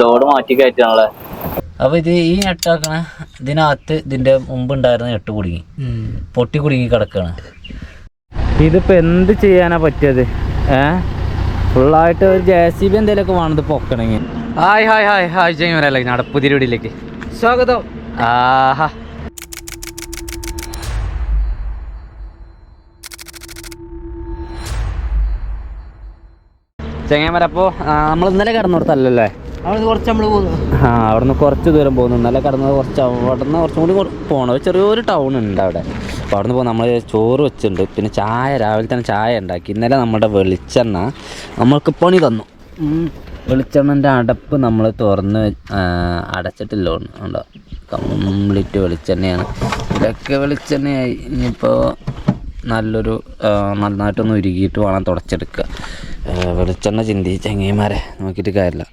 Load മാറ്റി കയറ്റാണല്ലേ അപ്പൊ ഇത് ഈ നെട്ടാക്കണ ഇതിനകത്ത് ഇതിന്റെ മുമ്പ് ഉണ്ടായിരുന്ന നെട്ട് കുടുങ്ങി. പൊട്ടി കുടുങ്ങി കിടക്കാണ്. ഇതിപ്പോ എന്ത് ചെയ്യാനാ പറ്റിയത്? ഏ? ഫുള്ളായിട്ട് ഒരു ജെ സി ബി എന്തെങ്കിലുമൊക്കെ വേണം പൊക്കണെങ്കിൽ. ഹായ് ഹായ് ഹായ് ഹായ് പുതിയ വീടിലേക്ക് സ്വാഗതം. ആഹാ. ചെങ്ങന്മാരെ അപ്പോൾ നമ്മൾ ഇന്നലെ കിടന്നിടത്തല്ലേ അവിടെ കുറച്ച് നമ്മൾ പോകുന്നു ആ അവിടുന്ന് കുറച്ച് ദൂരം പോകുന്നു ഇന്നലെ കിടന്നത് കുറച്ച് അവിടുന്ന് കുറച്ചും കൂടി പോകണം ഒരു ചെറിയൊരു ടൗൺ ഉണ്ട് അവിടെ. അപ്പോൾ അവിടുന്ന് പോകുമ്പോൾ നമ്മൾ ചോറ് വെച്ചിട്ടുണ്ട്. പിന്നെ ചായ രാവിലെ തന്നെ ചായ ഉണ്ടാക്കി. ഇന്നലെ നമ്മുടെ വെളിച്ചെണ്ണ നമ്മൾക്ക് പണി തന്നു. വെളിച്ചെണ്ണന്റെ അടപ്പ് നമ്മൾ തുറന്ന് അടച്ചിട്ടില്ല. ഉണ്ടോ? കംപ്ലീറ്റ് വെളിച്ചെണ്ണയാണ്. ഇതൊക്കെ വെളിച്ചെണ്ണയായി. ഇനിയിപ്പോൾ നല്ലൊരു നന്നായിട്ടൊന്ന് ഉരുകിയിട്ട് വേണം തുടച്ചെടുക്കുക. വെളിച്ചെണ്ണ ചിന്തി ചങ്ങേമാരെ നോക്കിയിട്ട് കാര്യമില്ല.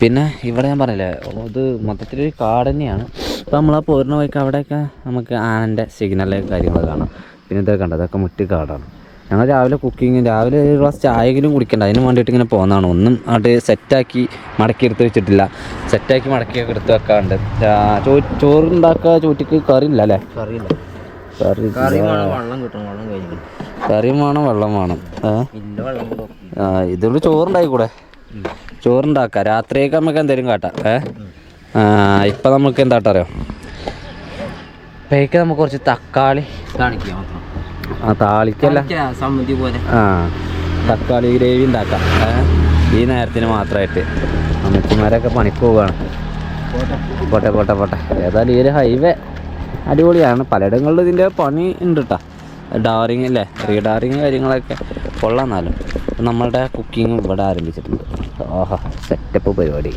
പിന്നെ ഇവിടെ ഞാൻ പറഞ്ഞില്ലേ ഇത് മൊത്തത്തിലൊരു കാട് തന്നെയാണ്. അപ്പോൾ നമ്മൾ ആ പോരുന്ന വഴിക്ക് അവിടെയൊക്കെ നമുക്ക് ആനന്റെ സിഗ്നൽ കാര്യങ്ങൾ കാണാം. പിന്നെ ഇതൊക്കെ കണ്ടത് അതൊക്കെ മുറ്റിക്കാടാണ് ഞങ്ങൾ രാവിലെ കുക്കിങ് രാവിലെ ഒരു ഗ്ലാസ് ചായയെങ്കിലും കുടിക്കണ്ട. അതിന് വേണ്ടിയിട്ട് ഇങ്ങനെ പോകുന്നതാണ് ഒന്നും അവിടെ സെറ്റാക്കി മടക്കി എടുത്ത് വെച്ചിട്ടില്ല. സെറ്റാക്കി മടക്കിയൊക്കെ എടുത്ത് വെക്കാറുണ്ട്. ചോറുണ്ടാക്കുക ചോറ്റിക്ക് കറിയില്ല അല്ലേ? കറിയില്ല. കറി കറി ഇല്ല. വേണം വെള്ളം കിട്ടണം വെള്ളം കഴിഞ്ഞു കറിയും വേണം വെള്ളം വേണം. ആ ഇതുകൊണ്ട് ചോറുണ്ടായി കൂടെ ചോറുണ്ടാക്കാം. രാത്രിയൊക്കെ നമുക്ക് എന്തെങ്കിലും കാട്ടാം. ഏ? ഇപ്പം നമുക്ക് എന്താ അറിയോ? പേക്ക് നമുക്ക് കുറച്ച് തക്കാളി ആ താളിക്കല്ല. സമ്മതി പോലെ. ആ തക്കാളി ഗ്രേവി ഉണ്ടാക്കാം. ഈ നേരത്തിന് മാത്രമായിട്ട്. അമ്മച്ചിമാരൊക്കെ പണിക്ക് പോവുകയാണ് പോട്ടെ പോട്ടെ പോട്ടെ. ഏതായാലും ഈ ഒരു ഹൈവേ. അടിപൊളിയാണ്. പലയിടങ്ങളിലും ഇതിന്റെ പണി ഉണ്ട് കേട്ടോ ഡാറിങ് അല്ലേ? റീഡാറിങ് കാര്യങ്ങളൊക്കെ കൊള്ളാന്നാലും. നമ്മളുടെ കുക്കിംഗ് ഇവിടെ ആരംഭിച്ചിട്ടുണ്ട്. ഓഹോ സെറ്റപ്പ് പരിപാടി.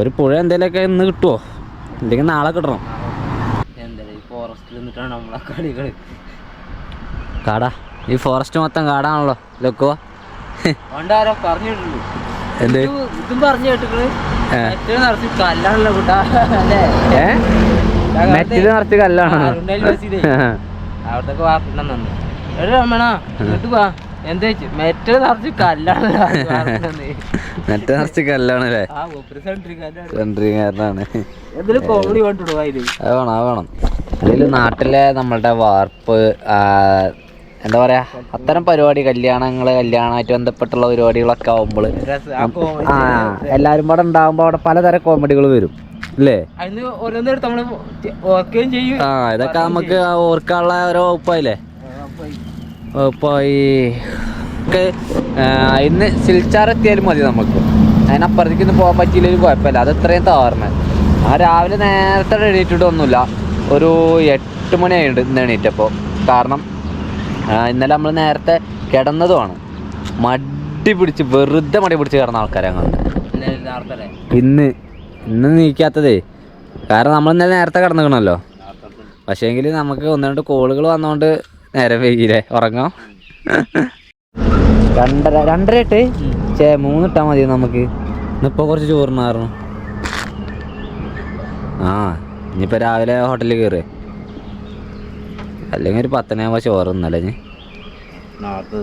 ഒരു പുഴ എന്തെങ്കിലുമൊക്കെ ഇന്ന് കിട്ടുമോ ഇല്ലെങ്കിൽ നാളെ കിട്ടണം. എന്താ ഈ ഫോറസ്റ്റിൽ നിന്നിട്ടാണ് നമ്മളെ കളികൾ കാടാ. ഈ ഫോറസ്റ്റ് മൊത്തം കാടാണല്ലോ. ഇതൊക്കെ പറഞ്ഞിട്ടുള്ളൂ എന്ത്? ഇതും പറഞ്ഞു കേട്ടിട്ട് നിറച്ച് കല്ലാണ്. അരുണേൽ ബസ്സിലേ. അവിടത്തൊക്കെ വാർത്ത നന്ദി എടാ രമണ ഇങ്ങോട്ട് വാ. എന്താ വെച്ചു മെറ്റൽ നിറച്ച് കല്ലാണ്. നിറച്ച് കല്ലാണ് അല്ലേ? ആ ഒപ്പര സെൻട്രി കല്ലാണ് സെൻട്രിങ്ങാരനാണ് എന്തൊരു കോമഡി കണ്ടിടുവോ അതിൽ? അത് വേണം അത് വേണം. അതിൽ നാട്ടിലെ നമ്മളുടെ വാർപ്പ് എന്താ പറയാ അത്തരം പരിപാടി കല്യാണങ്ങൾ കല്യാണമായിട്ട് ബന്ധപ്പെട്ടുള്ള പരിപാടികളൊക്കെ ആവുമ്പോൾ ആ എല്ലാരും കൂടെ ഉണ്ടാവുമ്പോ അവിടെ പലതരം കോമഡികൾ വരും അല്ലേ ആ ഇതൊക്കെ നമുക്ക് ഓർക്കാനുള്ള ഓരോ വകുപ്പായില്ലേ? വകുപ്പായി. ഒക്കെ ഇന്ന് സിൽച്ചാർ എത്തിയാലും മതി നമുക്ക് അതിനപ്പുറത്തേക്ക് ഇന്ന് പോകാൻ പറ്റിയില്ലൊരു കുഴപ്പമില്ല. അത് ഇത്രയും താർന്ന് ആ രാവിലെ നേരത്തെ എണീറ്റിട്ടൊന്നുമില്ല. ഒരു എട്ട് മണി ആയിട്ട് ഇന്ന് എണീറ്റപ്പോൾ കാരണം ഇന്നലെ നമ്മൾ നേരത്തെ കിടന്നതുമാണ്. മടി പിടിച്ച് വെറുതെ മടി പിടിച്ച് കിടന്ന ആൾക്കാരെ ഇന്ന് ഇന്ന് നീക്കാത്തതേ. കാരണം നമ്മൾ ഇന്നലെ നേരത്തെ കിടന്നിക്കണമല്ലോ പക്ഷേങ്കിൽ നമുക്ക് ഒന്ന് രണ്ട് കോളുകൾ വന്നോണ്ട് നേരെ വൈകിയില്ലേ? ഉറങ്ങാം? രണ്ടര രണ്ടര ഇട്ട് ചേ മൂന്ന് ഇട്ടാൽ മതി നമുക്ക്. ഇന്നിപ്പോൾ കുറച്ച് ചോറിനായിരുന്നു. ആ ഇനിയിപ്പോൾ രാവിലെ ഹോട്ടലിൽ കയറി അല്ലെങ്കിൽ ഒരു പത്തനാ ചോറ് തിന്നല്ലേ ഇനി? നാളത്തെ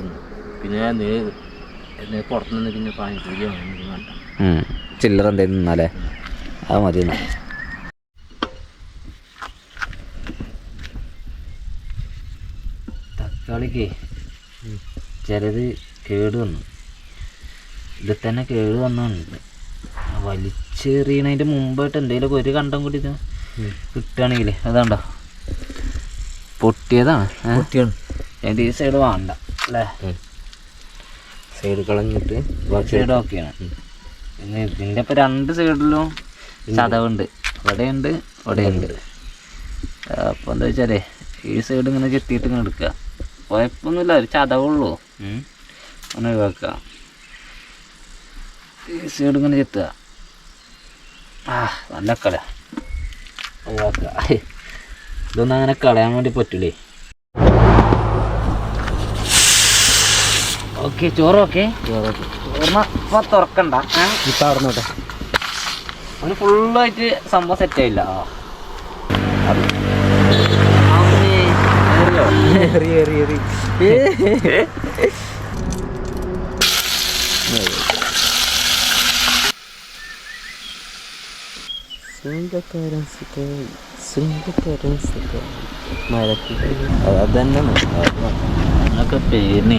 പിന്നെ പുറത്തുനിന്ന് പിന്നെ പാനിപ്പൂരി വേണ്ട. ഉം. ചില്ലറ എന്തെങ്കിലും തിന്നാലേ? അത് മതി തക്കാളിക്ക് ചിലത് കേട് വന്നു. ഇത് തന്നെ കേട് വന്നുണ്ട്. വലിച്ചെറിയണതിന്റെ മുമ്പായിട്ട് എന്തെങ്കിലുമൊക്കെ ഒരു കണ്ടം കൂടി ഇത് കിട്ടുകയാണെങ്കിൽ അതാണ്ടോ? പൊട്ടിയതാണ്. പൊട്ടിയാണ്. കുട്ടിയാണ് ഈ സൈഡ് വേണ്ട അല്ലേ? സൈഡ് കളഞ്ഞിട്ട് സൈഡ് ഓക്കെയാണ്. പിന്നെ ഇതിന്റെ ഇപ്പം രണ്ട് സൈഡിലും ചതവുണ്ട്. ഇവിടെയുണ്ട് ഇവിടെയുണ്ട്. അപ്പോൾ എന്താ വെച്ചാലേ ഈ സൈഡ് ഇങ്ങനെ ചെത്തിയിട്ട് ഇങ്ങനെ എടുക്കുക കുഴപ്പമൊന്നുമില്ല ഒരു ചതവുള്ളൂ. അങ്ങനെ ഒഴിവാക്കുക. ഈ സൈഡ് ഇങ്ങനെ ചെത്തുക. ആ നല്ല കള ഒഴിവാക്കുക. ഇതൊന്നും അങ്ങനെ കളയാൻ വേണ്ടി പറ്റൂലേ. ഓക്കെ ചോറ് ഓക്കെ. ചോറൊക്കെ ചോറിന് തുറക്കണ്ട. ഇപ്പം അവിടെ നോട്ടെ അവന് ഫുള്ളായിട്ട് സംഭവം സെറ്റായില്ല Single currency അത്. സുഖമായി സ്വന്തക്കാരൻ സുഖമായി മരത്തിൽ അതന്നെ എന്നൊക്കെ പേരിന്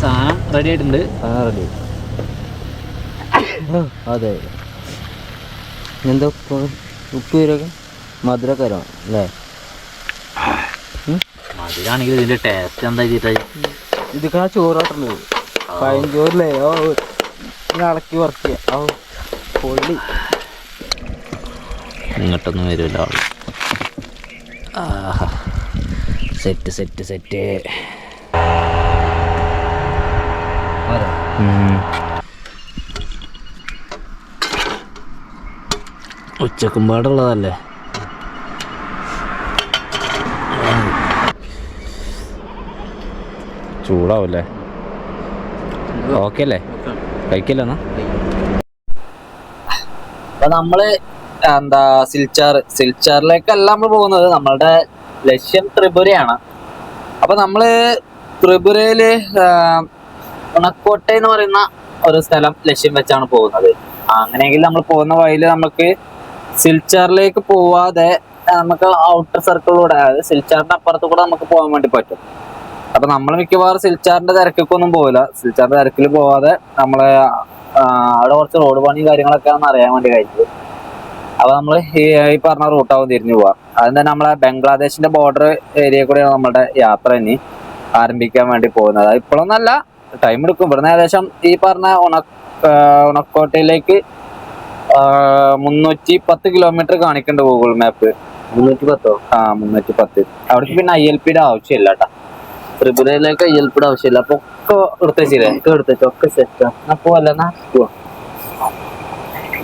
സാധനം റെഡി ആയിട്ടുണ്ട്? ആ റെഡി അതെ. എന്താ ഉപ്പ്? ഉപ്പ് വരൊക്കെ മധുരക്കരമാണ് അല്ലേ? മധുരാണെങ്കിൽ ഇതിന്റെ ടേസ്റ്റ് എന്താ ചെയ്തിട്ട് ഇതൊക്കെ ചോറാട്ടുണ്ട് പഴഞ്ചോറില്ലേ ഓ ഇളക്കി വറക്കുക ഓ പൊള്ളി. ഇങ്ങോട്ടൊന്നും വരില്ല ആ സെറ്റ് സെറ്റ് സെറ്റ് സെറ്റ് ഉച്ചക്കുമ്പാടുള്ളതല്ലേ ചൂടാവൂല്ലേ? ഓക്കെ അല്ലേ? കഴിക്കില്ല എന്നാ അപ്പൊ നമ്മൾ എന്താ സിൽച്ചാർ സിൽച്ചാറിലേക്കല്ല നമ്മൾ പോകുന്നത്. നമ്മളുടെ ലക്ഷ്യം ത്രിപുരയാണ്. അപ്പൊ നമ്മൾ ത്രിപുരയിൽ ഉണക്കോട്ടെ എന്ന് പറയുന്ന ഒരു സ്ഥലം ലക്ഷ്യം വെച്ചാണ് പോകുന്നത്. അങ്ങനെയെങ്കിൽ നമ്മൾ പോകുന്ന വഴിയിൽ നമുക്ക് സിൽച്ചാറിലേക്ക് പോവാതെ നമുക്ക് ഔട്ടർ സർക്കിളിലൂടെ അതായത് സിൽച്ചാറിന്റെ അപ്പുറത്ത് കൂടെ നമുക്ക് പോകാൻ വേണ്ടി പറ്റും. അപ്പൊ നമ്മൾ മിക്കവാറും സിൽച്ചാറിന്റെ തിരക്കൊക്കെ ഒന്നും പോവില്ല. സിൽച്ചാറിന്റെ തിരക്കിൽ പോവാതെ നമ്മളെ അവിടെ കുറച്ച് റോഡ് പണി കാര്യങ്ങളൊക്കെ ആണെന്ന് അറിയാൻ വേണ്ടി കഴിഞ്ഞത് അപ്പൊ നമ്മൾ ഈ പറഞ്ഞ റൂട്ടാവും തിരിഞ്ഞു പോവാം. അതിന് തന്നെ നമ്മളെ ബംഗ്ലാദേശിന്റെ ബോർഡർ ഏരിയ കൂടെയാണ് നമ്മുടെ യാത്ര ഇനി ആരംഭിക്കാൻ വേണ്ടി പോകുന്നത്. അത് ഇപ്പോഴൊന്നല്ല ടൈം എടുക്കും. ഇവിടുന്ന് ഏകദേശം ഈ പറഞ്ഞ ഉണ ഉണക്കോട്ടയിലേക്ക് മുന്നൂറ്റി പത്ത് കിലോമീറ്റർ കാണിക്കുന്നുണ്ട് ഗൂഗിൾ മാപ്പ് മുന്നൂറ്റി പത്തോ ആ മുന്നൂറ്റി പത്ത് അവിടേക്ക് പിന്നെ ഐ എൽ പിയുടെ ആവശ്യമില്ല കേട്ടാ ത്രിപുരയിലേക്ക് പിയുടെ ആവശ്യമില്ല. അപ്പൊ ഒക്കെ എടുത്തേച്ചില്ലേ ഒക്കെ എടുത്തേച്ചു ഒക്കെ സെറ്റാ അപ്പൊ അല്ലെന്നാ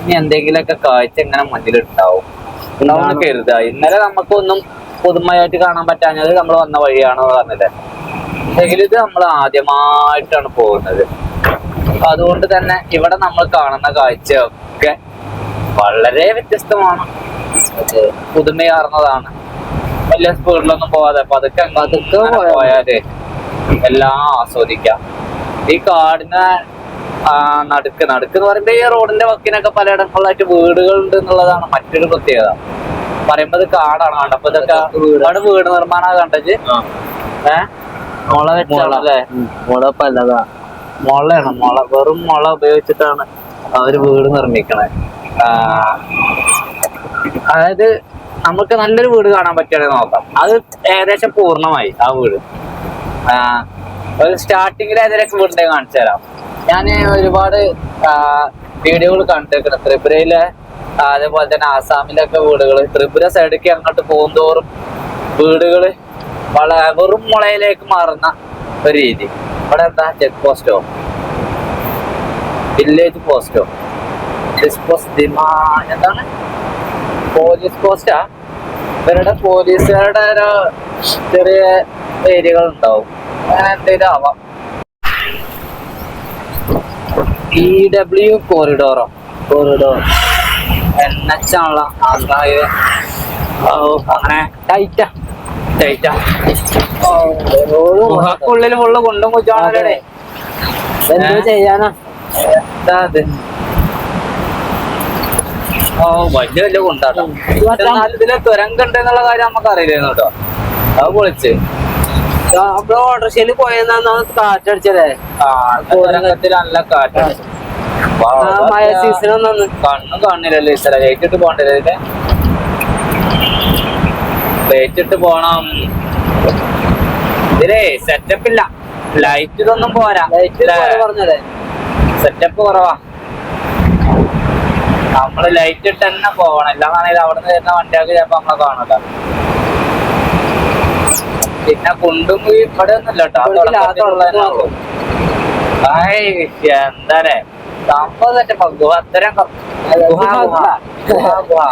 ഇനി എന്തെങ്കിലുമൊക്കെ കാഴ്ച ഇങ്ങനെ മുന്നിലുണ്ടാവും ഉണ്ടാവും കരുത ഇന്നലെ നമുക്കൊന്നും പുതുമയായിട്ട് കാണാൻ പറ്റാഞ്ഞത് നമ്മൾ വന്ന വഴിയാണ് പറഞ്ഞത് എങ്കിലും ഇത് നമ്മൾ ആദ്യമായിട്ടാണ് പോകുന്നത്. അതുകൊണ്ട് തന്നെ ഇവിടെ നമ്മൾ കാണുന്ന കാഴ്ചയൊക്കെ വളരെ വ്യത്യസ്തമാണ്. പുതുമയാർന്നതാണ്. വലിയ സ്പീഡിലൊന്നും പോവാതെ പതുക്കെ പതുക്കെ. പോയാലേ എല്ലാം ആസ്വദിക്കാം. ഈ കാടിന് നടുക്ക് നടുക്ക് എന്ന് പറയുമ്പോ ഈ റോഡിന്റെ വക്കിനൊക്കെ പലയിടങ്ങളിലായിട്ട് വീടുകൾ ഉണ്ട് എന്നുള്ളതാണ് മറ്റൊരു പ്രത്യേകത. പറയുമ്പോ ഇത് കാടാണ് കണ്ടപ്പോ ഇതൊക്കെ ഒരുപാട് വീട് നിർമ്മാണം കണ്ടത്. ഏഹ് മുള വെച്ചാണല്ലേ മുള പല്ലതാ മുളയാണ്. മുള വെറും മുള ഉപയോഗിച്ചിട്ടാണ് അവർ വീട് നിർമ്മിക്കണേ. അതായത് നമുക്ക് നല്ലൊരു വീട് കാണാൻ പറ്റുകയാണെങ്കിൽ നോക്കാം. അത് ഏകദേശം പൂർണമായി ആ വീട്. ഒരു സ്റ്റാർട്ടിങ്ങിൽ ഏകദേശം വീടിന്റെ കാണിച്ചു തരാം. ഞാൻ ഒരുപാട് വീഡിയോകൾ കണ്ടിരിക്കണം ത്രിപുരയിലെ അതേപോലെ തന്നെ ആസാമിലൊക്കെ വീടുകൾ ത്രിപുര സൈഡിലേക്ക് അങ്ങോട്ട് പോകുന്തോറും വീടുകൾ വളരെ വെറും മുളയിലേക്ക് മാറുന്ന ഒരു രീതി. ഇവിടെ എന്താ? ചെക്ക് പോസ്റ്റോ? വില്ലേജ് പോസ്റ്റോ? എന്താണ്? പോലീസ് പോസ്റ്റാ? ഇവരുടെ പോലീസുകാരുടെ ഒരു ചെറിയ ഏരിയകൾ ഉണ്ടാവും അങ്ങനെ എന്തെങ്കിലും ആവാം. ഇ ഡബ്ല്യു കോറിഡോറോ കോറിഡോർ എൻ എച്ച് ആണല്ലോ. അങ്ങനെ. ടൈറ്റാ ടൈറ്റാ ഗുഹക്കുള്ളിൽ ഫുള്ള് കൊണ്ടും കുച്ചാണല്ലേ എന്തോ? ചെയ്യാനാ? എന്താ ഇത് ഓ വലിയ വലിയ കൊണ്ടാട്ടോ. ഇതിലെ ഇതിൽ തുരങ്കുണ്ട് എന്നുള്ള കാര്യം നമുക്ക് അറിയില്ലായിരുന്നു കേട്ടോ. അത് പൊളിച്ച്. നമ്മൾ ഓട്ടോറിക്ഷയിൽ പോയെന്നാന്ന് കാറ്റടിച്ചല്ലേ തുരങ്കത്തിൽ നല്ല കാറ്റ് മഴ സീസൺ ഒന്നു കണ്ണും കാണില്ലല്ലോ ഇത്ര ലൈറ്റ് ഇട്ട് പോകണ്ടല്ലേ ഇതിൽ ലൈറ്റ് ഇട്ട് പോണം. ഇതിലേ സെറ്റപ്പ് ഇല്ല. ലൈറ്റ് ഇതൊന്നും പോരാ. പറഞ്ഞതേ. സെറ്റപ്പ് കുറവാ. നമ്മൾ ലൈറ്റ് ഇട്ട് തന്നെ പോകണം ഇല്ലാന്നാണെങ്കിൽ അവിടെ നിന്ന് വരുന്ന വണ്ടിയൊക്കെ ചിലപ്പോ നമ്മളെ കാണില്ല പിന്നെ കുണ്ടും ഇവിടെ ഒന്നുമില്ല കേട്ടോ. എന്താ സംഭവം അത്തരം ക- ഗുഹ, ഗുഹ, ഗുഹ, ഗുഹ.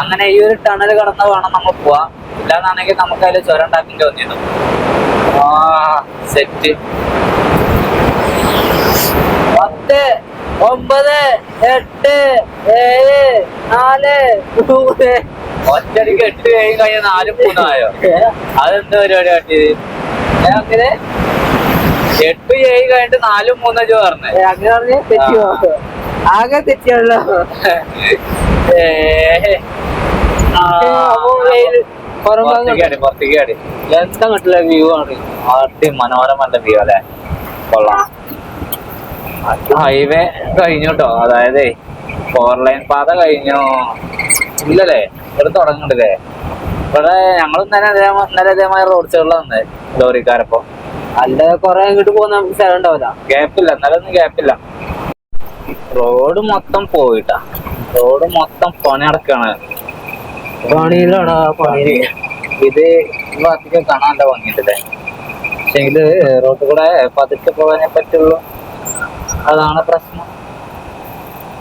അങ്ങനെ ഈ ഒരു ടണൽ കടന്ന് വേണം നമ്മൾ പോവാ ഇല്ലാന്നാണെങ്കിൽ നമുക്ക് അതിൽ ചുരം ഉണ്ടാക്കേണ്ടി വന്നിരുന്നു ആ സെറ്റ് പത്ത് ഒമ്പത് എട്ട് ഏഴ് നാല് മൂന്ന്. ഒറ്റടിക്ക് എട്ട് കഴിയും കഴിഞ്ഞ നാല് മൂന്നായോ? അതെന്ത് പരിപാടി കാട്ടിയത്? അങ്ങനെ? എട്ട് ഏഴ് കഴിഞ്ഞിട്ട് നാലും മൂന്നും ചോ പറഞ്ഞേ? അങ്ങനെ പറഞ്ഞ തെറ്റിയോ ആകെ വെയിൽ പുറംഭാഗം പുറത്തേക്കാടി എന്താ കണ്ടില്ല വ്യൂ ആണ്. മനോഹരമല്ല വ്യൂ അല്ലെ? കൊള്ളാം. ഹൈവേ കഴിഞ്ഞു കേട്ടോ അതായത് ഫോർ ലൈൻ പാത കഴിഞ്ഞു. ഇല്ലല്ലേ? ഇവിടെ തുടങ്ങണ്ടല്ലേ ഇവിടെ ഞങ്ങൾ ഇന്നലെ ഇന്നലെ ഇതേമാതിരി റോഡ് സൈഡിൽ വന്നത് ലോറിക്കാരപ്പോ. അല്ല കൊറേ ഇങ്ങോട്ട് പോകുന്ന നമുക്ക് സ്ഥലം ഉണ്ടാവില്ല? ഗ്യാപ്പില്ല ഇന്നലൊന്നും ഗ്യാപ്പില്ല റോഡ് മൊത്തം പോയിട്ടാ. റോഡ് മൊത്തം പണി നടക്കാണ്. പണിയിലാടാ പണി. ഇത് അധികം കാണാൻ ഭംഗിട്ടില്ലേ ഭംഗിയുണ്ടല്ലേ പക്ഷെ ഇത് റോഡ് കൂടെ പതുക്കെ പോകാനേ പറ്റുള്ളൂ. അതാണ് പ്രശ്നം.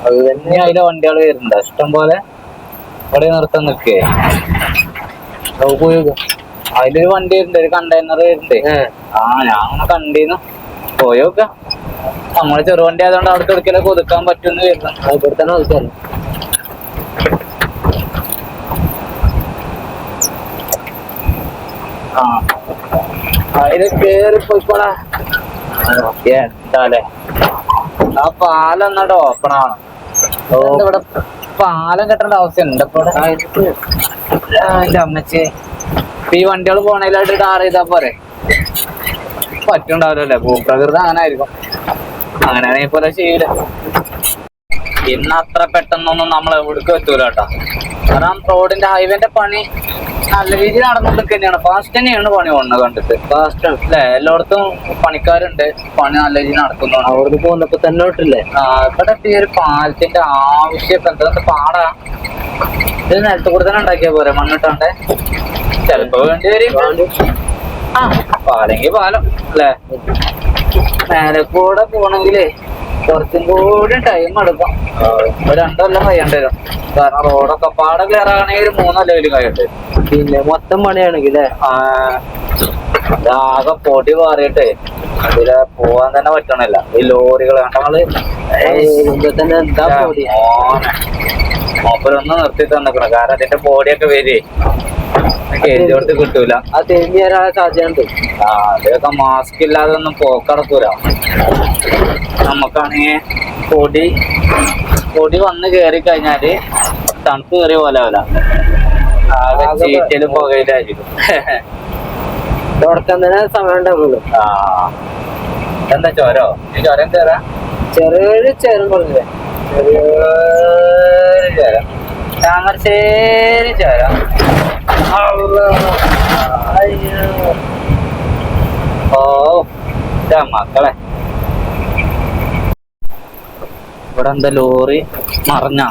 അത് തന്നെ അതിലെ വണ്ടികൾ വരുന്നുണ്ട്. ഇഷ്ടം പോലെ ഇവിടെ നിർത്താൻ നിൽക്കേ. അതിലൊരു വണ്ടി വരുന്നുണ്ട് ഒരു കണ്ടെയ്നർ വരുന്നുണ്ട്. ആ ഞാൻ അങ്ങനെ പോയി നോക്ക. നമ്മൾ ചെറുവണ്ടി ആയതുകൊണ്ട് അവിടെ എടുക്കലൊക്കെ ഒതുക്കാൻ പറ്റുമെന്ന് വരുന്നു ഇവിടെ തന്നെ നോക്കിയാലോ ആ. അതിൽ കേറി പോയിക്കോളാ. എന്താലേ പാലം എന്നാട്ടോ ഓപ്പൺ ആണ് ഇവിടെ പാലം കെട്ടേണ്ട? ആ, എന്റെ അമ്മച്ചി. ഇപ്പൊ ഈ വണ്ടികൾ പോണേലായിട്ട് ടാർ ചെയ്താ പോരെ? പറ്റുണ്ടാവില്ലല്ലേ? ഭൂപ്രകൃതി അങ്ങനെ ആയിരിക്കും അങ്ങനെയാണെങ്കിൽ പോലെ ചെയ്യൂല. ഇന്ന് അത്ര പെട്ടെന്നൊന്നും നമ്മൾ എവിടേക്ക് എത്തൂല കേട്ടോ കാരണം റോഡിന്റെ ഹൈവേന്റെ പണി നല്ല രീതിയിൽ നടന്നതൊക്കെ തന്നെയാണ്. ഫാസ്റ്റ് തന്നെയാണ് പണി പോകുന്നത് കണ്ടിട്ട്. ഫാസ്റ്റ് അല്ലേ? എല്ലായിടത്തും പണിക്കാരുണ്ട്. പണി നല്ല രീതിയിൽ നടക്കുന്നു അവിടുന്ന് പോകുന്നപ്പോ തന്നെ ഇട്ടില്ലേ ഇവിടെ ഈ ഒരു പാലത്തിന്റെ ആവശ്യം എന്താ? പാടാ. ഇത് നിലത്ത് കൂടെ തന്നെ ഉണ്ടാക്കിയ പോരെ മണ്ണിട്ടാണ്ട്. ചിലപ്പോ വേണ്ടി വരും. ആ പാലെങ്കി പാലം അല്ലേ? മേലെ കൂടെ പോണെങ്കിലേ കുറച്ചും കൂടി ടൈം എടുക്കും. ഒരു രണ്ടൊല്ലം കഴിയേണ്ടി വരും കാരണം റോഡൊക്കെ പാടെ ക്ലിയർ ആണെങ്കിൽ ഒരു മൂന്നല്ലെങ്കിലും കഴിയേണ്ടി. വരും പിന്നെ മൊത്തം പണിയാണെങ്കിൽ ആകെ പൊടി മാറിയിട്ട് അതിൽ പോവാൻ തന്നെ പറ്റണില്ല. ഈ ലോറികൾ കണ്ടങ്ങൾ തന്നെ എന്താ പൊടി? മൂപ്പരൊന്നും നിർത്തി തന്നിക്കണം. കാരണം അതിന്റെ പൊടിയൊക്കെ വരേ. കേന്ദ്രത്ത് കിട്ടൂല. അത് തിരിഞ്ഞു തരാൻ സാധ്യതയുണ്ട്. ആ അതൊക്കെ മാസ്ക് ഇല്ലാതെ ഒന്നും പോക്കടക്കൂല നമുക്കാണെങ്കിൽ പൊടി പൊടി വന്ന് കേറി കഴിഞ്ഞാൽ തണുപ്പ് കയറിയ പോലെ ആവില്ല ആകെ ചീറ്റലും പുകയിലായിരിക്കും. തുടക്കം തന്നെ സമയം ഉണ്ടാവുള്ളൂ. ആ. എന്താ ചോരോ? ഈ ചോരം ചേരാ? ചെറിയൊരു ചേരം പറഞ്ഞില്ലേ ചെറിയൊരു ചോരം. താമരശ്ശേരി ചോരം. ഓ മക്കളെ. ഇവിടെ എന്താ ലോറി മറഞ്ഞ?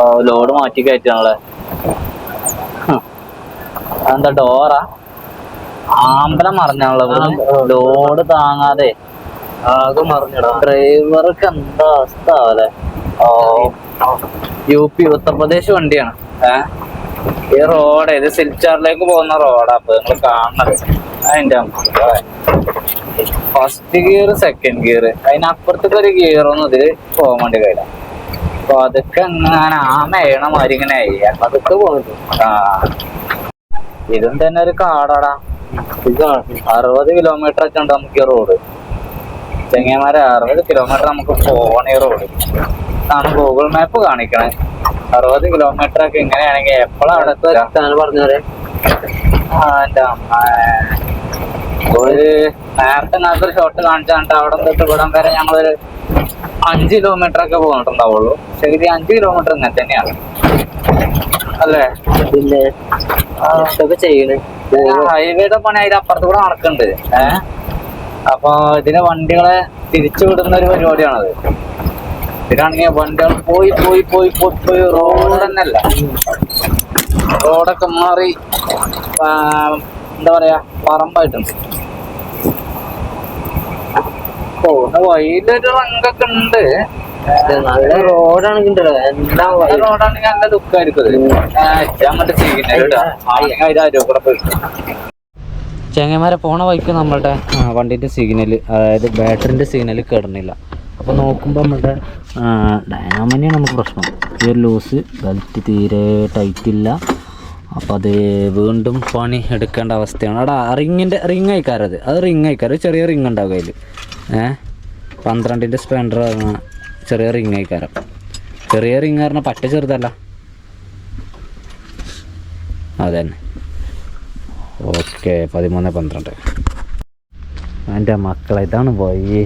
ഓ ലോഡ് മാറ്റി കയറ്റാണല്ലേ അതെന്താ ഡോറ? ആമ്പലം മറിഞ്ഞാണല്ലോ. ലോഡ് താങ്ങാതെ. ആകെ മറിഞ്ഞടാ. ഡ്രൈവർക്ക് എന്താ അവസ്ഥ ആവല്ലേ ഓ. യു പി ഉത്തർപ്രദേശ് വണ്ടിയാണ്. ഏഹ് ഈ റോഡ് ഇത് സിൽച്ചാറിലേക്ക് പോകുന്ന റോഡാ. അപ്പൊ നിങ്ങൾ കാണണത് അതിന്റെ ഫസ്റ്റ് ഗിയർ സെക്കൻഡ് ഗിയർ അതിനപ്പുറത്തേക്ക് ഒരു ഗിയർ ഒന്നും ഇതിൽ പോകാൻ വേണ്ടി കഴിയില്ല. അപ്പൊ അതൊക്കെ ഞാൻ ആമ മേണ മാതിരി ഇങ്ങനെ അതൊക്കെ പോകുന്നു. ആ. ഇതും തന്നെ ഒരു കാടാടാ. അറുപത് കിലോമീറ്റർ ഒക്കെ ഉണ്ട് നമുക്ക് ഈ റോഡ് ചെങ്ങന്മാരെ അറുപത് കിലോമീറ്റർ നമുക്ക് പോകണ ഈ റോഡ് ആണ് ഗൂഗിൾ മാപ്പ് കാണിക്കണേ. അറുപത് കിലോമീറ്റർ ഒക്കെ ഇങ്ങനെയാണെങ്കിൽ എപ്പോഴാണ് എന്റെ അമ്മ. ഒരു നേരത്തെ നേരത്തെ ഷോട്ട് കാണിച്ചാണ്ട് അവിടെ തൊട്ട് ഇവിടം വരെ ഞങ്ങളൊരു അഞ്ച് കിലോമീറ്റർ ഒക്കെ പോകുന്നുണ്ടാവുള്ളൂ ശരി അഞ്ച് കിലോമീറ്റർ ഇങ്ങനെ തന്നെയാണ്. അല്ലേ? പിന്നെ ഇതൊക്കെ ചെയ്യണേ. ഹൈവേയുടെ പണി അതിന്റെ അപ്പുറത്ത് കൂടെ നടക്കുന്നുണ്ട്. ഏഹ് അപ്പൊ ഇതിലെ വണ്ടികളെ തിരിച്ചു വിടുന്ന ഒരു പരിപാടിയാണത്. ഇതിലാണെങ്കിൽ വണ്ടികൾ പോയി പോയി പോയി പോയി പോയി റോഡ് തന്നെ അല്ല റോഡൊക്കെ മാറി എന്താ പറയാ പറമ്പായിട്ടുണ്ട്. പോകുന്ന വഴിയിലൊരു റങ്കൊക്കെ ഉണ്ട്. നല്ല റോഡാണെങ്കിൽ എന്താ വഴി. റോഡാണെങ്കിൽ നല്ല ദുഃഖമായിരിക്കും മറ്റേ ചെയ്യുന്നില്ല ചെങ്ങന്മാരെ പോണ വഴിക്ക് നമ്മളുടെ വണ്ടിന്റെ സിഗ്നൽ അതായത് ബാറ്ററിന്റെ സിഗ്നൽ കിടന്നില്ല അപ്പോൾ നോക്കുമ്പോൾ നമ്മുടെ ഡൈനാമനെയാണ് നമുക്ക് പ്രശ്നം. ഈ ഒരു ലൂസ് ബെൽറ്റ് തീരെ ടൈറ്റ് ഇല്ല. അപ്പോൾ അത് വീണ്ടും പണി എടുക്കേണ്ട അവസ്ഥയാണ്. അവിടെ റിങ്ങിന്റെ റിങ് അയക്കാറത് അത്. റിങ് അയക്കാറ് ചെറിയ റിങ് ഉണ്ടാവും അതിൽ ഏഹ് പന്ത്രണ്ടിന്റെ സ്പ്ലെൻഡർ ചെറിയ റിങ് അയക്കാരം ചെറിയ റിങ് പറഞ്ഞാൽ പറ്റ ചെറുതല്ല. അതെ തന്നെ ഓക്കെ പതിമൂന്ന് പന്ത്രണ്ട്. എന്റെ മക്കളെ ഇതാണ് പോയി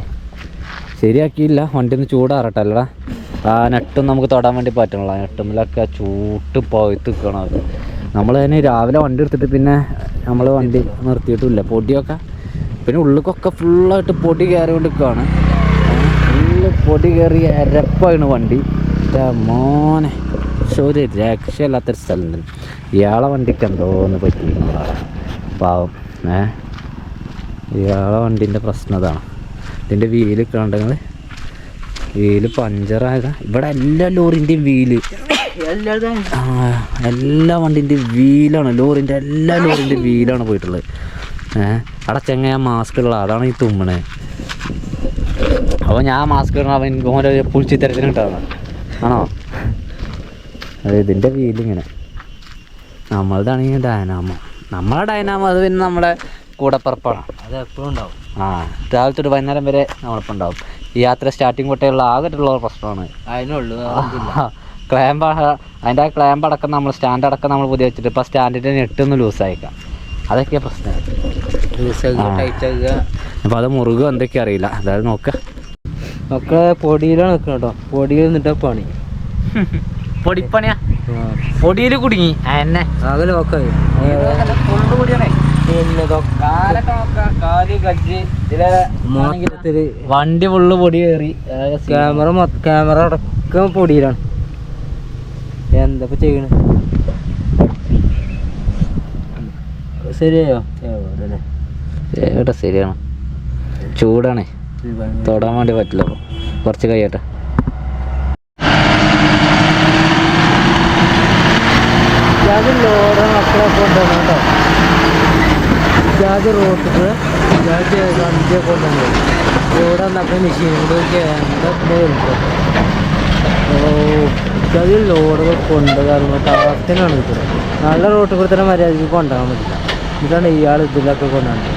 ശരിയാക്കിയില്ല. വണ്ടി ഒന്ന് ചൂടാറട്ടെ അല്ലടാ ആ നെട്ടും നമുക്ക് തൊടാൻ വേണ്ടി പറ്റണല്ലോ. നെട്ടുമ്പിലൊക്കെ ചൂട്ട് പോയിട്ട് നിൽക്കണം നമ്മൾ തന്നെ രാവിലെ വണ്ടി എടുത്തിട്ട് പിന്നെ നമ്മൾ വണ്ടി നിർത്തിയിട്ടില്ല. പൊടിയൊക്കെ. പിന്നെ ഉള്ളിക്കൊക്കെ ഫുള്ളായിട്ട് പൊടി കയറി കൊണ്ട് നിൽക്കുകയാണ് ഫുള്ള് പൊടി കയറി അരപ്പാണ് വണ്ടി. മോനെ. ഒരു രക്ഷയില്ലാത്തൊരു സ്ഥലം തന്നെ ഇയാളെ വണ്ടിക്ക് എന്തോന്ന് പറ്റിയിട്ടുള്ളതാണ് പാവം. ഏ? ഇയാളെ വണ്ടീന്റെ പ്രശ്നം അതാണ്. ഇതിന്റെ വീൽ കണ്ടെങ്കിൽ വീൽ പഞ്ചറായതാ ഇവിടെ എല്ലാ ലോറിന്റെയും വീൽ. എല്ലാ വണ്ടിന്റെയും വീലാണ്. ലോറിന്റെ എല്ലാ ലോറിന്റെയും വീലാണ് പോയിട്ടുള്ളത്. ഏഹ് അവിടെ ചെങ്ങ മാസ്ക് ഉള്ള അതാണ് ഈ തുമ്മണേ അപ്പോൾ ഞാൻ മാസ്ക് ഇടണം അവൻ ഓരോ പുളിച്ചിത്തരത്തിന് ഇട്ടതാണ് ആണോ? അത് ഇതിന്റെ വീലിങ്ങനെ നമ്മളതാണെങ്കിൽ ഡയനാമോ. നമ്മളെ ഡയനാമോ അത് പിന്നെ നമ്മുടെ കൂടപ്പറപ്പാണ് അത് എപ്പോഴും ഉണ്ടാവും ആ രാവിലെ തൊട്ട് വൈകുന്നേരം വരെ നമ്മളിപ്പോൾ ഉണ്ടാവും ഈ യാത്ര സ്റ്റാർട്ടിങ് തൊട്ടേയുള്ള ആകെയുള്ള പ്രശ്നമാണ് അതിനുള്ളൂ ക്ലാമ്പ് അതിന്റെ ആ ക്ലാമ്പ് അടക്കം നമ്മൾ സ്റ്റാൻഡ് അടക്കം നമ്മൾ പുതിയ വെച്ചിട്ട് ഇപ്പോൾ സ്റ്റാൻഡിന്റെ നെട്ടൊന്ന് ലൂസായേക്കാം അതൊക്കെയാണ് പ്രശ്നം അപ്പോൾ അത് മുറുകും എന്തൊക്കെയും അറിയില്ല അതായത് നോക്കുക മക്കളെ പൊടിയിലാണ് നിൽക്കണം കേട്ടോ പൊടിയിൽ നിന്നിട്ടാ പണി പൊടിപ്പണിയാ പൊടിയിൽ കുടുങ്ങി എന്നെ ആകെ ലോക്കായി പിന്നെ വണ്ടി ഫുള്ള് പൊടി കയറി. ക്യാമറ ക്യാമറ അടക്കം പൊടിയിലാണ്. എന്താ ചെയ്യണ? ശരിയായോ? എവിടെ ഏട്ടാ ശരിയാണ്? ചൂടാണേ. തൊടാൻ വേണ്ടി പറ്റില്ല അപ്പോൾ കുറച്ച് കഴിയട്ടെ. ലോഡ് മക്കളെ കൊണ്ടുവന്നു കേട്ടോ. ജാതി റോട്ടിൽ ജാതി വണ്ടിയെ കൊണ്ടുവന്നു. ഇവിടെ നല്ല മെഷീനുകൾ ഓ ലോഡ് ലോഡുകൾ കാരണം ടാസ്റ്റിനാണ് ഇത്. നല്ല റോട്ടിൽ കൂടെ തന്നെ മര്യാദയ്ക്ക് കൊണ്ടുപോകാൻ പറ്റില്ല. ഇതാണ് ഇയാൾ ഇതിലൊക്കെ കൊണ്ടുവന്നത്.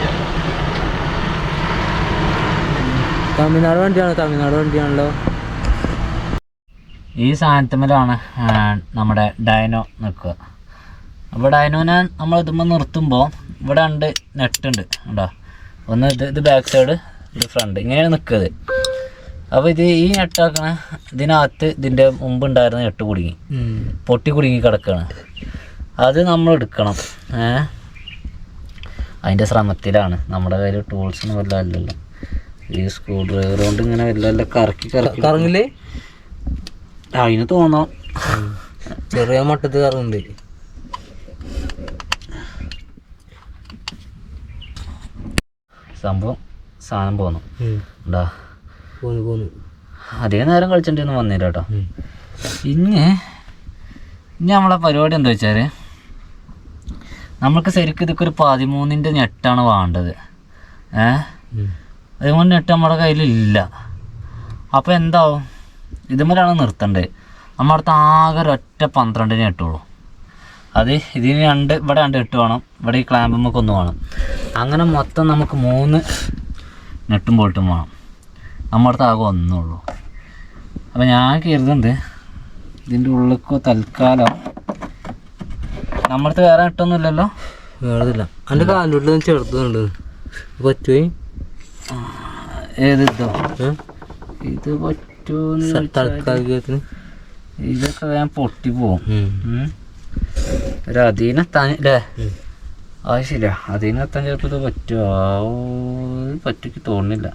തമിഴ്നാട് വണ്ടിയാണ്? തമിഴ്നാട് വണ്ടിയാണല്ലോ. ഈ സാധനത്തിന്മേലാണ് നമ്മുടെ ഡൈനോ നിൽക്കുക. അപ്പോൾ ഡൈനോനെ നമ്മൾ ഇതുമ്പോൾ നിർത്തുമ്പോൾ ഇവിടെ ഉണ്ട് നെട്ടുണ്ട് ഉണ്ടോ ഒന്ന് ഇത് ഇത് ബാക്ക് സൈഡ് ഇത് ഫ്രണ്ട് ഇങ്ങനെയാണ് നിൽക്കുന്നത് അപ്പോൾ ഇത് ഈ നെട്ടാക്കണ ഇതിനകത്ത് ഇതിന്റെ മുമ്പ് ഉണ്ടായിരുന്ന നെട്ട് കുടുങ്ങി. പൊട്ടി കുടുങ്ങി കിടക്കുകയാണ് അത് നമ്മൾ എടുക്കണം. ഏ? അതിന്റെ ശ്രമത്തിലാണ്. നമ്മുടെ കയ്യിൽ ടൂൾസൊന്നും വല്ല അല്ലല്ലോ ഈ സ്ക്രൂ ഡ്രൈവർ കൊണ്ട് ഇങ്ങനെ വല്ല വല്ല കറക്കി. കറക്കി കറങ്ങില്ലേ അതിന് തോന്നാം ചെറിയ മട്ടത്ത് കറങ്ങുന്നുണ്ട്. സംഭവം സാധനം പോന്നു. ഉണ്ടാ പോന്നു പോന്നു. അധികം നേരം കളിച്ചിട്ടൊന്നും വന്നില്ല കേട്ടോ ഇനി ഇനി നമ്മളെ പരിപാടി എന്താ വെച്ചാൽ നമുക്ക് ശരിക്കും ഇതൊക്കെ ഒരു പതിമൂന്നിന്റെ ഞെട്ടാണ് വേണ്ടത്. ഏ? അതുകൊണ്ട് നെട്ട് നമ്മുടെ കയ്യിലില്ല. അപ്പോൾ എന്താവും? ഇതുമ്പോഴാണ് നിർത്തേണ്ടത് നമ്മുടെ അടുത്ത് ആകെ ഒരൊറ്റ പന്ത്രണ്ടിന് നെട്ടുള്ളൂ അത് ഇതിന് രണ്ട് ഇവിടെ രണ്ട് എട്ട് വേണം. ഇവിടെ ഈ ക്ലാമ്പ് നമുക്ക് ഒന്ന് വേണം. അങ്ങനെ മൊത്തം നമുക്ക് മൂന്ന് നെട്ടും ബോൾട്ടും വേണം. നമ്മുടെ അടുത്ത് ആകെ ഒന്നേ ഉള്ളൂ. അപ്പോൾ ഞാൻ കരുതുന്നുണ്ട് ഇതിന്റെ ഉള്ളിക്കോ തൽക്കാലം നമ്മുടെ അടുത്ത് വേറെ നെട്ടൊന്നും ഇല്ലല്ലോ? വേറതില്ല എന്റെ ചെറുതുണ്ട്. പറ്റുപോയി ഏത് ഇതോ? ഇത് പറ്റുമോ തൽക്കാലികത്തിന് ഇതൊക്കെ ഞാൻ പൊട്ടി പോവും. ഒരു അധീനെത്താൻ അല്ലേ അത് ശരിയാ അധീനെത്താൻ ചിലപ്പോൾ ഇത് പറ്റുമോ പറ്റിക്ക് തോന്നുന്നില്ല.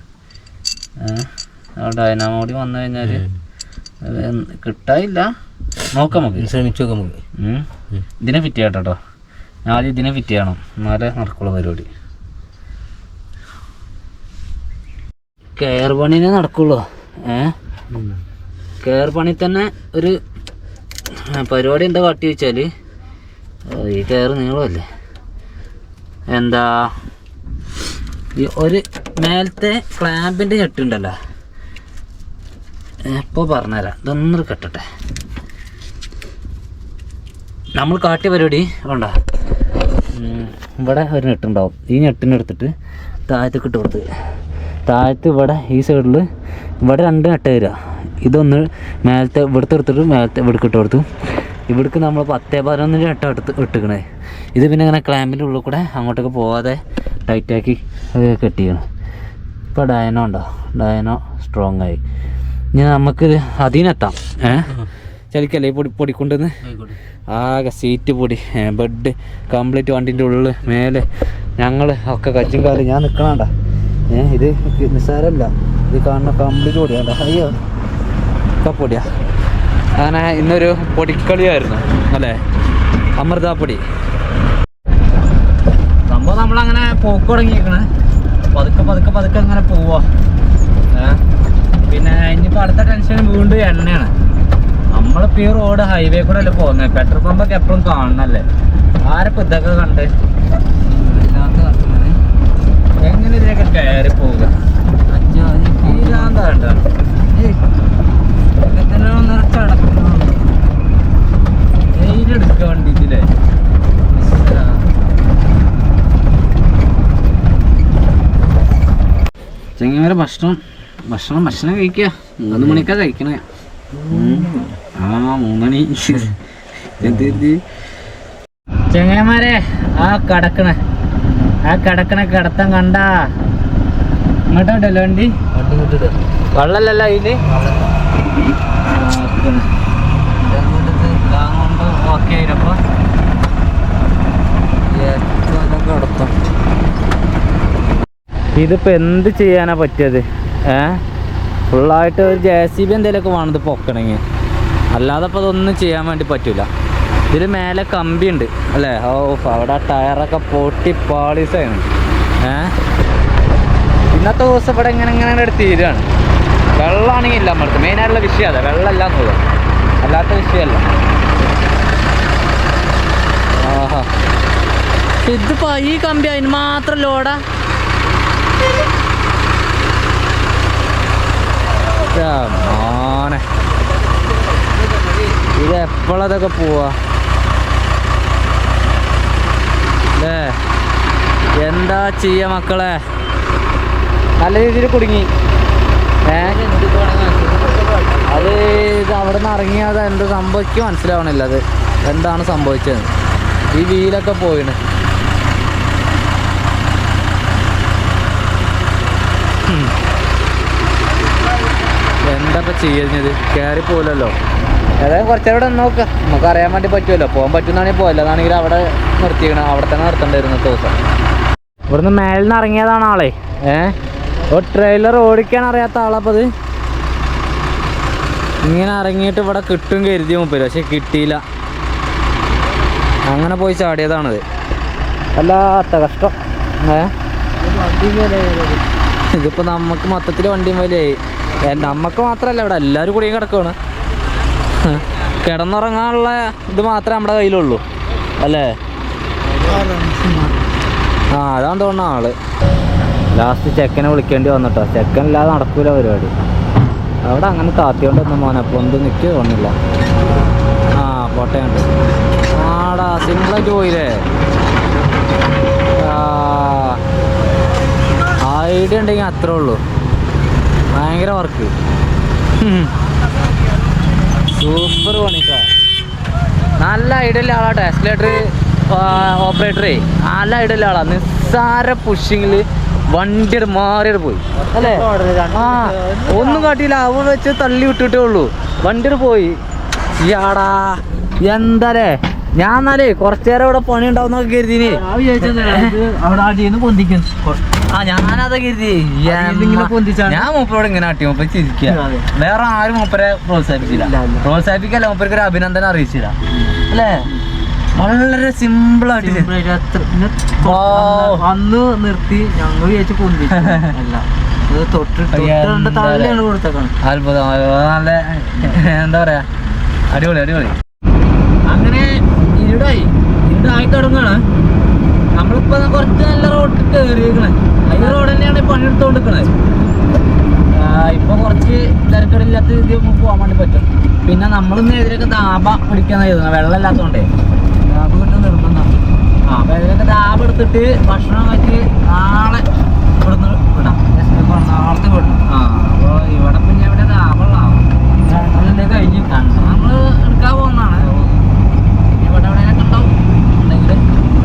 ഡൈനാമോടി വന്നു കഴിഞ്ഞാൽ കിട്ടായില്ല നോക്കാം നമുക്ക്. ശ്രമിച്ചു നോക്കാം നമുക്ക്. ഇതിനെ ഫിറ്റ് ചെയ്യട്ടോ ഞാൻ ആദ്യം ഇതിനെ ഫിറ്റ് ചെയ്യണം. എന്നാലേ നടക്കുള്ള പരിപാടി. കെയർ പണിനെ നടക്കുള്ളൂ. ഏ? കെയർ പണി തന്നെ ഒരു പരിപാടി എന്താ കാട്ടി വെച്ചാൽ ഈ കയറ് നീളമല്ലേ? എന്താ ഈ ഒരു മേലത്തെ ക്ലാമ്പിന്റെ ഞെട്ടുണ്ടല്ലോ. ഇപ്പോൾ പറഞ്ഞുതരാം. ഇതൊന്നൊരു കെട്ടട്ടെ. നമ്മൾ കാട്ടിയ പരിപാടി വേണ്ട ഇവിടെ ഒരു ഞെട്ടുണ്ടാവും. ഈ ഞെട്ടിനെടുത്തിട്ട് താഴത്തേക്ക് ഇട്ട് കൊടുത്ത്. താഴത്ത് ഇവിടെ ഈ സൈഡിൽ ഇവിടെ രണ്ട് നെട്ട് വരിക ഇതൊന്ന് മേലത്തെ ഇവിടുത്തെ എടുത്തിട്ട് മേലത്തെ ഇവിടേക്ക് ഇട്ട് കൊടുത്തു. ഇവിടേക്ക് നമ്മൾ പത്തേ പതിനൊന്നിന് ഇട്ട എടുത്ത് ഇട്ടിക്കണേ ഇത് പിന്നെ ഇങ്ങനെ ക്ലാമ്പിന്റെ ഉള്ളിൽ കൂടെ അങ്ങോട്ടേക്ക് പോകാതെ ടൈറ്റാക്കി കെട്ടിയാണ് ഇപ്പോൾ ഡയനോ ഉണ്ടോ? ഡയനോ സ്ട്രോങ് ആയി. ഇനി നമുക്ക് അതിനെത്താം. ഏ? ചലിക്കല്ലേ പൊടി പൊടിക്കൊണ്ടെന്ന്? ആകെ സീറ്റ് പൊടി. ബെഡ് കംപ്ലീറ്റ് വണ്ടിന്റെ ഉള്ളിൽ മേലെ ഞങ്ങൾ ഒക്കെ കച്ചും കാലം. ഞാൻ നിൽക്കണണ്ട ഏ ഇത് നിസ്സാരമല്ല ഇത് കാണുന്ന കംപ്ലീറ്റ് പൊടിയാണ്ട. അയ്യോ ഒക്കെ പൊടിയാ. അങ്ങനെ ഇന്നൊരു പൊടിക്കളിയായിരുന്നു അല്ലേ? അമൃതാപ്പൊടി. സംഭവം നമ്മളങ്ങനെ പോക്ക് തുടങ്ങിയേക്കണേ. പതുക്കെ പതുക്കെ പതുക്കെ അങ്ങനെ പോവാ? പിന്നെ ഇനിയിപ്പോൾ അടുത്ത ടെൻഷൻ വീണ്ടും എണ്ണയാണ്. നമ്മളിപ്പോൾ ഈ റോഡ് ഹൈവേ കൂടെ അല്ലേ പോകുന്നത് പെട്രോൾ പമ്പൊക്കെ എപ്പോഴും കാണണല്ലേ? ആരപ്പോൾ ഇതൊക്കെ കണ്ട്. എങ്ങനെ ഇതിനൊക്കെ കയറി പോവുക? അച്ഛാ കണ്ടോ? ചെങ്ങന്മാരെ ഭക്ഷണം ഭക്ഷണം ഭക്ഷണം കഴിക്കുക. മൂന്ന് മണിക്കാ കഴിക്കണേ. ആ മൂന്നണി. എന്ത് എന്ത്? ചെങ്ങന്മാരെ ആ കടക്കണ. ആ കടക്കണ കടത്തം കണ്ട. ഇങ്ങോട്ടോട്ടല്ലോ വണ്ടി? വെള്ളല്ലല്ലോ വിട്ടിട്ട് ഓക്കെ ഇതിപ്പോ എന്ത് ചെയ്യാനാ പറ്റിയത്? ഏ? ഫുള്ളായിട്ട് ഒരു ജെ സി ബി എന്തെങ്കിലുമൊക്കെ വേണത് പൊക്കണമെങ്കിൽ അല്ലാതെ അപ്പൊ അതൊന്നും ചെയ്യാൻ വേണ്ടി പറ്റൂല. ഇതിൽ മേലെ കമ്പി ഉണ്ട് അല്ലേ? ഓ അവിടെ ആ ടയറൊക്കെ പൊട്ടി പാളിസായിരുന്നു ഏ? ഇന്നത്തെ ദിവസം ഇവിടെ ഇങ്ങനെ ഇങ്ങനെ എടുത്ത് തീരുകയാണ് വെള്ളമാണെങ്കിൽ ഇല്ല മെയിൻ മെയിനായിട്ടുള്ള വിഷയം അതെ. വെള്ളം ഇല്ല എന്നുള്ളത് അല്ലാത്ത വിഷയമല്ല. ആഹാ. ഇതിപ്പോ ഈ കമ്പി അതിന് മാത്രം ലോഡാ? മോനെ. ഇത് എപ്പോഴതൊക്കെ പോവാ? എന്താ ചെയ്യ മക്കളെ? നല്ല രീതിയിൽ കുടുങ്ങി. അത് ഇത് അവിടെ നിന്ന് ഇറങ്ങിയത് എന്ത് സംഭവിക്കും മനസ്സിലാവണില്ല അത്. എന്താണ് സംഭവിച്ചത്? ഈ വീലൊക്കെ പോയിണ്. എന്തൊക്കെ ചെയ്യുന്നത് കയറി പോലല്ലോ ഏതായാലും കുറച്ചവിടെ നോക്കുക നോക്ക. നമുക്ക് അറിയാൻ വേണ്ടി പറ്റുമല്ലോ. പോകാൻ പറ്റുന്നാണെങ്കിൽ പോകല്ല അതാണെങ്കിൽ അവിടെ നിർത്തിക്കണം അവിടെ തന്നെ നിർത്തണ്ടായിരുന്നു ദിവസം. ഇവിടുന്ന് മേലിൽ നിന്ന് ഇറങ്ങിയതാണ് ആളെ. ഏ? ഒരു ട്രെയിലർ ഓടിക്കാൻ അറിയാത്ത ആളപ്പത് ഇങ്ങനെ ഇറങ്ങിയിട്ട് ഇവിടെ കിട്ടും കരുതി മുപ്പര് പക്ഷെ കിട്ടിയില്ല. അങ്ങനെ പോയി ചാടിയതാണത്. അല്ലാത്ത കഷ്ടം. ഏ? ഇതിപ്പോ നമുക്ക് മൊത്തത്തിൽ വണ്ടി മേലെയായി ഏ, നമുക്ക് മാത്രല്ല ഇവിടെ എല്ലാവരും കൂടിയും കിടക്കുവാണ്. കിടന്നുറങ്ങാനുള്ള ഇത് മാത്രമേ നമ്മുടെ കയ്യിലുള്ളൂ. അല്ലേ? ആ അതാണ് തോന്നുന്ന ആൾ. ലാസ്റ്റ് ചെക്കനെ വിളിക്കേണ്ടി വന്നിട്ടോ. ചെക്കൻ ഇല്ലാതെ നടക്കൂല പരിപാടി. അവിടെ അങ്ങനെ താത്തിയോണ്ടൊന്നും മോനെ. പൊന്ത് നിൽക്കുക തോന്നില്ല ആ കോട്ടയുണ്ട് ആടാ സിംഗിളായിട്ട് പോയില്ലേ ഐഡിയ ഉണ്ടെങ്കിൽ അത്രേ ഉള്ളൂ. ഭയങ്കര വർക്ക് സൂപ്പർ പണിക്കാ നല്ല ഐഡിയ ഉള്ള ആളാ ടെസ്ലേറ്റർ ഓപ്പറേറ്ററേ നല്ല ഐഡിയ ഉള്ള ആളാ. നിസ്സാര പുഷിങ്ങിൽ വണ്ടിയുടെ മാറി പോയി. അല്ലേ? ആ ഒന്നും കാട്ടിയില്ല. അവ വെച്ച് തള്ളി വിട്ടിട്ടേ ഉള്ളൂ. വണ്ടിയുടെ പോയി. യാടാ എന്താലേ ഞാൻ എന്നാലേ കുറച്ചേരം ഇവിടെ പണി ഉണ്ടാവുന്നൊക്കെ കരുതിനെ. ആ ഞാനത് കരുതി. ഞാൻ മൂപ്പരോട് ഇങ്ങനെ ആട്ടി മൂപ്പ ചിരിക്കുക വേറെ ആരും മൂപ്പരെ പ്രോത്സാഹിപ്പിച്ചില്ല. പ്രോത്സാഹിപ്പിക്കല്ല മൂപ്പർക്ക് ഒരു അഭിനന്ദനം അറിയിച്ചില്ല. അല്ലേ? വളരെ സിമ്പിൾ ആയിട്ട് വന്ന്. നിർത്തി ഞങ്ങൾ വിചാരിച്ചു കൊടുത്തേക്കണം. അത്ഭുതം. നല്ല എന്താ പറയാ? അടിപൊളി അടിപൊളി. അങ്ങനെ ഇരുടായി. ഇരുടായി തുടങ്ങാണ്. നമ്മളിപ്പോ കുറച്ച് നല്ല റോഡ് കയറിയിരിക്കണേ ഈ റോഡ് തന്നെയാണ് പണിയെടുത്തോണ്ടിരിക്കണത് ഇപ്പൊ കുറച്ച് തിരക്കടില്ലാത്ത രീതി നമുക്ക് പോകാൻ വേണ്ടി പറ്റും. പിന്നെ നമ്മളിന്ന് എതിരൊക്കെ ദാബ പിടിക്കാൻ എഴുതുന്നത് വെള്ളം ഇല്ലാത്തതുകൊണ്ടേ നിർബന്ധമാണ് അപ്പൊ ഇതിലൊക്കെ എടുത്തിട്ട് ഭക്ഷണം വെച്ച് നാളെ ഇവിടുന്ന് വിടാം. നാളത്തെ വിടണം. ആ അപ്പോൾ ഇവിടെ പിന്നെ ഇവിടെ ദാബുള്ള കഴിഞ്ഞ്. കണ്ട് നമ്മൾ എടുക്കാൻ പോകുന്നതാണ്. ഇവിടെ എവിടെയൊക്കെ ഉണ്ടാവും. ഉണ്ടെങ്കിൽ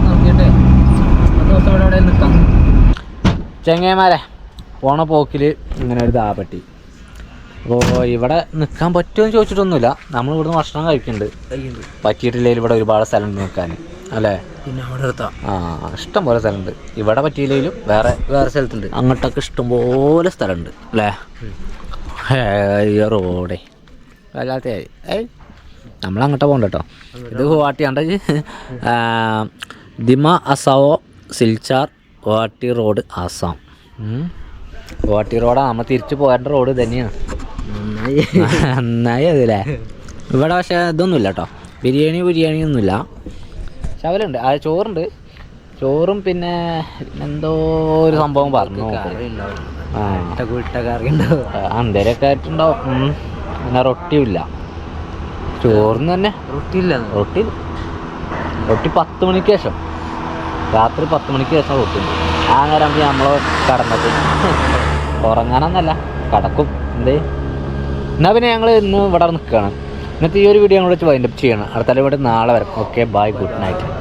നോക്കിയിട്ട് ദിവസം ഇവിടെ എവിടെയും നിൽക്കാം. ചെങ്ങന്മാരെ പോണ പോക്കിൽ ഇങ്ങനെ ഒരു ദാപട്ടി അപ്പോൾ ഇവിടെ നിൽക്കാൻ പറ്റുമെന്ന് ചോദിച്ചിട്ടൊന്നുമില്ല. നമ്മൾ ഇവിടുന്ന് ഭക്ഷണം കഴിക്കുന്നുണ്ട്. പറ്റിയിട്ടില്ലെങ്കിൽ ഇവിടെ ഒരുപാട് സ്ഥലമുണ്ട് നിൽക്കാൻ. അല്ലേ? പിന്നെ അവിടെ എടുത്താ. ആ ഇഷ്ടം പോലെ സ്ഥലമുണ്ട്. ഇവിടെ പറ്റിയില്ലെങ്കിലും വേറെ വേറെ സ്ഥലത്തുണ്ട്. അങ്ങോട്ടൊക്കെ ഇഷ്ടംപോലെ സ്ഥലമുണ്ട് അല്ലേ? റോഡേ. വല്ലാത്ത നമ്മളങ്ങോട്ട് പോകണ്ട കേട്ടോ. ഇത് ഗുവാഹട്ടിയാണ്ട് ദിമ അസാവോ സിൽച്ചാർ ഗുവാഹട്ടി റോഡ് ആസാം. ഗുവാട്ടി ഗുവാഹട്ടി റോഡാണ് നമ്മൾ തിരിച്ചു പോകേണ്ട റോഡ് തന്നെയാണ് നന്നായി അതില്ലേ? ഇവിടെ പക്ഷേ ഇതൊന്നുമില്ല കേട്ടോ. ബിരിയാണി ബിരിയാണി ഒന്നുമില്ല. ശവലുണ്ട് ആ ചോറുണ്ട്. ചോറും പിന്നെ എന്തോ ഒരു സംഭവം പറഞ്ഞു. അന്തരക്കാറ്റുണ്ടാവും. പിന്നെ റൊട്ടിയും ഇല്ല ചോറിന് തന്നെ റൊട്ടി ഇല്ല റൊട്ടി റൊട്ടി പത്ത് മണിക്ക് ശേഷം. രാത്രി പത്ത് മണിക്ക് ശേഷം റൊട്ടി. ഉണ്ട്. ആ നേരം നമ്മൾ കടന്നത് ഉറങ്ങാനൊന്നല്ല. കടക്കും. എന്തേ? എന്നാ പിന്നെ ഞങ്ങൾ ഇന്ന് ഇവിടെ നിൽക്കുകയാണ് ഇന്നത്തെ ഈ ഒരു വീഡിയോ ഞങ്ങൾ വെച്ച് വൈൻഡപ്പ് ചെയ്യണം. അടുത്ത നാളെ വരാം. Okay bye good night